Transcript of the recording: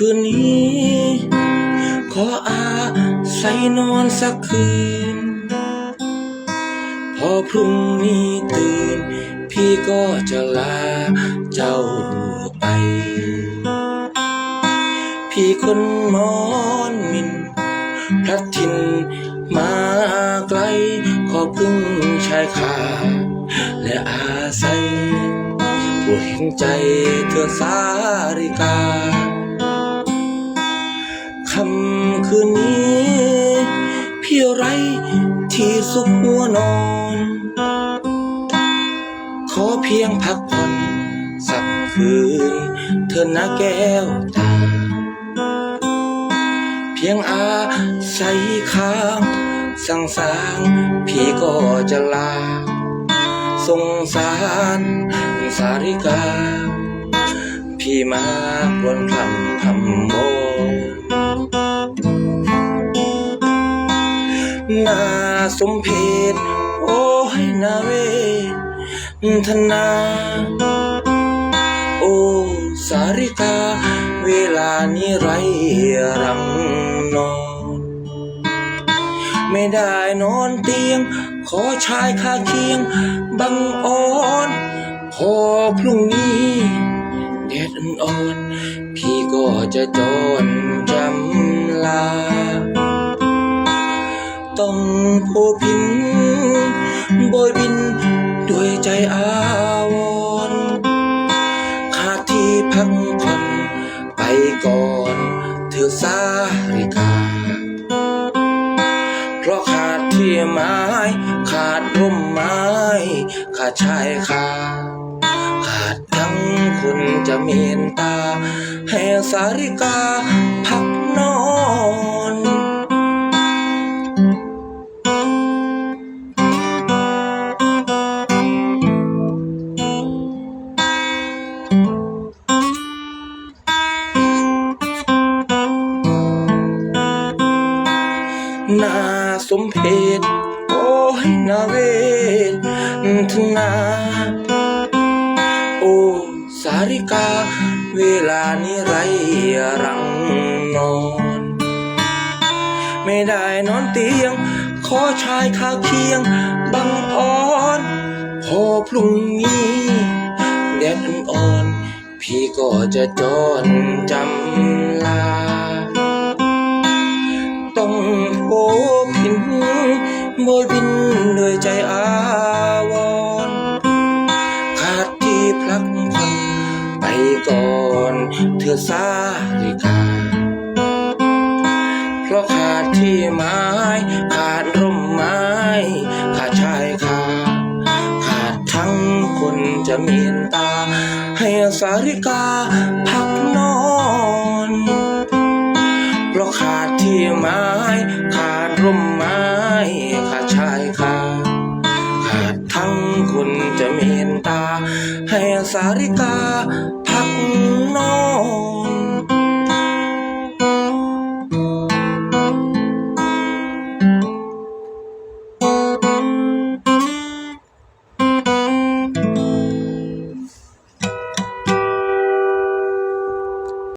คืนนี้ ขออาศัยนอนสักคืน พอพรุ่งนี้ตื่น พี่ก็จะลาเจ้าไป พี่คนมอนมินพระทินมาไกล ขอพึ่งชายคาและอาศัยปรดเห็นใจเธอสาริกาคำคืนนี้ พี่ไรที่สุขหัวนอน พียงพักผ่อนสักคืน เธอนะแก้วตา เพียงอาศัยค้างสั่งสางพี่ก็จะลา สงสารสาริกา พี่มาปวนพรำพำโมนาสมเพชโอ้ยนาเว ทนา โอสาริกา เวลานี้ไรรังนอน ไม่ได้นอนเตียง ขอชายคาเคียง บังอ่อนพอพรุ่งนี้แดดอ่อนพี่ก็จะจรจำลา ต้องผูพินโบยบิน ด้วยใจอาวรขาดที่พักผ่อนไปก่อนเธอสาริกา เพราะขาดที่ไม้ ขาดร่มไม้ ขาดชายคาขาดทั้งคนจะเมตตา ให้สาริกาพักนอน สมเพชโอ้ยนาเวทนาโอ้สาริกา เวลานี้ไรรังนอน ไม่ได้นอนเตียง ขอชายคาเคียง บังอ่อนพอพรุ่งนี้แดดอ่อน พี่ก็จะจรจำลา โบยบินด้วยใจอาวรขาดที่พลักผ่อนไปก่อนเธอสาริกา เพราะขาดที่ไม้ขาดร่มไม้ ขาดชายคาขาดทั้งคนจะเมตตา ให้สาริกาพักนอน เพราะขาดที่ไม้ คนจะเมตตา ให้สาริกาพักนอน